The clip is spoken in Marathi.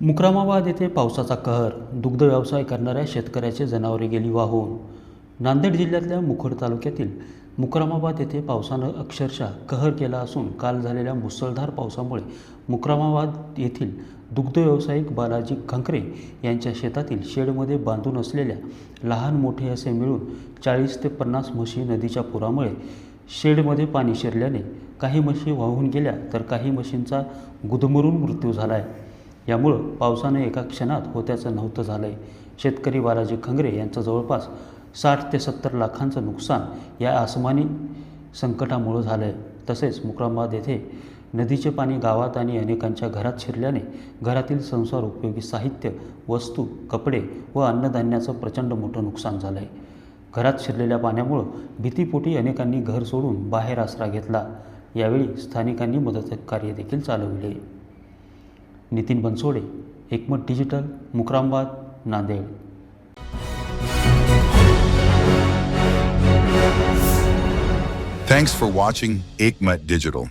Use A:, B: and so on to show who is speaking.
A: मुक्रामाबाद येथे पावसाचा कहर दुग्ध व्यवसाय करणाऱ्या शेतकऱ्याचे जनावरे गेली वाहून. नांदेड जिल्ह्यातल्या मुखड तालुक्यातील मुक्रामाबाद येथे पावसानं अक्षरशः कहर केला असून काल झालेल्या मुसळधार पावसामुळे मुक्रामाबाद येथील दुग्ध व्यावसायिक बालाजी खंकरे यांच्या शेतातील शेडमध्ये बांधून असलेल्या लहान मोठे असे मिळून चाळीस ते पन्नास म्हशी नदीच्या पुरामुळे शेडमध्ये पाणी शिरल्याने काही म्हशी वाहून गेल्या तर काही म्हशींचा गुदमरून मृत्यू झाला आहे यामुळं पावसानं एका क्षणात होत्याचं नव्हतं झालं आहे शेतकरी बालाजी खंगरे यांचं जवळपास साठ ते सत्तर लाखांचं नुकसान या आसमानी संकटामुळं झालं आहे तसेच मुक्रामाबाद येथे नदीचे पाणी गावात आणि अनेकांच्या घरात शिरल्याने घरातील संसार उपयोगी साहित्य वस्तू कपडे व अन्नधान्याचं प्रचंड मोठं नुकसान झालं आहे घरात शिरलेल्या पाण्यामुळं भीतीपोटी अनेकांनी घर सोडून बाहेर आसरा घेतला. यावेळी स्थानिकांनी मदत कार्य देखील चालविले. Nitin Bansode Ekmat digital Mukramabad Nanded
B: Thanks for watching Ekmat Digital.